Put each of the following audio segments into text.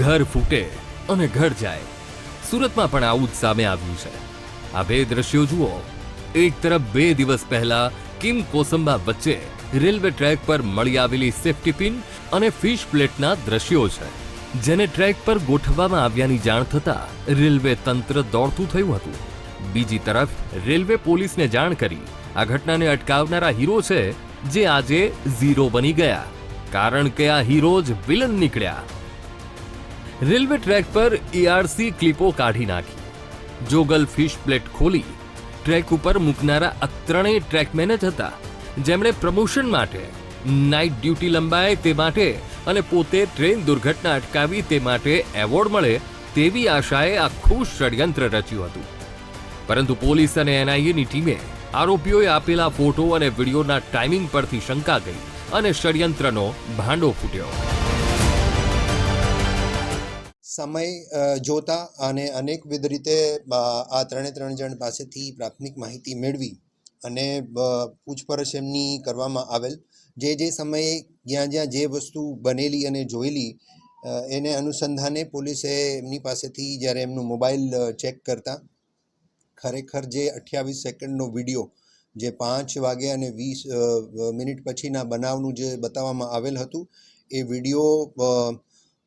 ઘર ફૂટે અને ઘર જાય. સુરતમાં પણ આવું જ સામે આવ્યું છે. આ બે દ્રશ્યો જુઓ. એક તરફ બે દિવસ પહેલા કિમ કોસંબા વચ્ચે રેલવે ટ્રેક પર મળી આવેલી સેફ્ટી પિન અને ફિશ પ્લેટના દ્રશ્યો છે. જેને ટ્રેક પર ગોઠવવામાં આવ્યાની જાણ થતા રેલવે તંત્ર દોડતું થયું હતું. બીજી તરફ રેલવે પોલીસને જાણ કરી આ ઘટનાને અટકાવનારા હીરો છે જે આજે ઝીરો બની ગયા. કારણ કે આ હીરો જ વિલન નીકળ્યા. રેલવે ટ્રેક પર ઈઆરસી ક્લિપો કાઢી નાખી. જોગલ ફિશ પ્લેટ ખોલી, ટ્રેક ઉપર મૂકનારા આ ત્રણેય ટ્રેકમેન જ હતા, જેમણે પ્રમોશન માટે, નાઇટ ડ્યુટી લંબાય તે માટે અને પોતે ટ્રેન દુર્ઘટના અટકાવી તે માટે એવોર્ડ મળે તેવી આશાએ આખું ષડયંત્ર રચ્યું હતું. પરંતુ પોલીસ અને એનઆઈએની ટીમે આરોપીઓએ આપેલા ફોટો અને વિડીયોના ટાઈમિંગ પરથી શંકા ગઈ અને ષડયંત્રનો ભાંડો ફૂટ્યો. સમય જોતા અને અનેકવિધ રીતે આ ત્રણે ત્રણ જણ પાસેથી પ્રાથમિક માહિતી મેળવી અને પૂછપરછ એમની કરવામાં આવેલ. જે જે સમયે જ્યાં જ્યાં જે વસ્તુ બનેલી અને જોયેલી એને અનુસંધાને પોલીસે એમની પાસેથી જ્યારે એમનું મોબાઈલ ચેક કરતા, ખરેખર જે અઠ્યાવીસ સેકન્ડનો વીડિયો, જે પાંચ વાગે અને વીસ મિનિટ પછીના બનાવનું જે બતાવવામાં આવેલ હતું, એ વીડિયો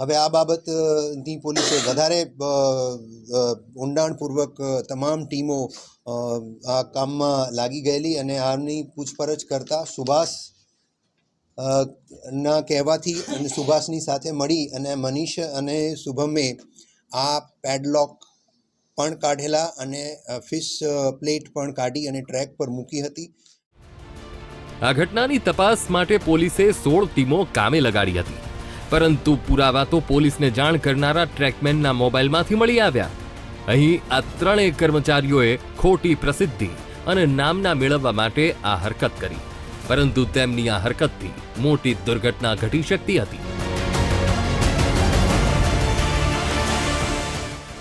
હવે આ બાબતની પોલીસે વધારે ઊંડાણપૂર્વક તમામ ટીમો આ કામમાં લાગી ગયેલી અને આની પૂછપરછ કરતા સુભાષ ના કહેવાથી અને સુભાષની સાથે મળી અને મનીષ અને શુભમે આ પેડલોક પણ કાઢેલા અને ફિશ પ્લેટ પણ કાઢી અને ટ્રેક પર મૂકી હતી. આ ઘટનાની તપાસ માટે પોલીસે સોળ ટીમો કામે લગાડી હતી. પરંતુ પુરાવા તો પોલીસને જાણ કરનારા ટ્રેકમેનના મોબાઈલમાંથી મળી આવ્યા. અહીં આ ત્રણેય કર્મચારીઓએ ખોટી પ્રસિદ્ધિ અને નામના મેળવવા માટે આ હરકત કરી, પરંતુ તેમની આ હરકતથી મોટી દુર્ઘટના ઘટી શકતી હતી.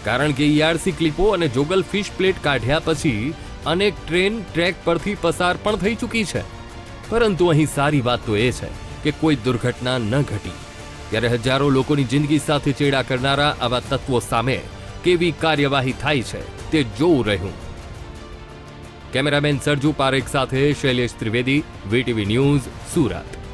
કારણ કે ઈઆરસી ક્લિપો અને જોગલ ફિશ પ્લેટ કાઢ્યા પછી અનેક ટ્રેન ટ્રેક પરથી પસાર પણ થઈ ચૂકી છે. પરંતુ અહીં સારી વાત તો એ છે કે કોઈ દુર્ઘટના ન ઘટી. ત્યારે હજારો લોકોની જિંદગી સાથે ચેડા કરનારા આવા તત્વો સામે કેવી કાર્યવાહી થાય છે તે જોવું રહ્યું. કેમેરામેન સરજુ પારેખ સાથે શૈલેષ ત્રિવેદી, વીટીવી ન્યૂઝ, સુરત.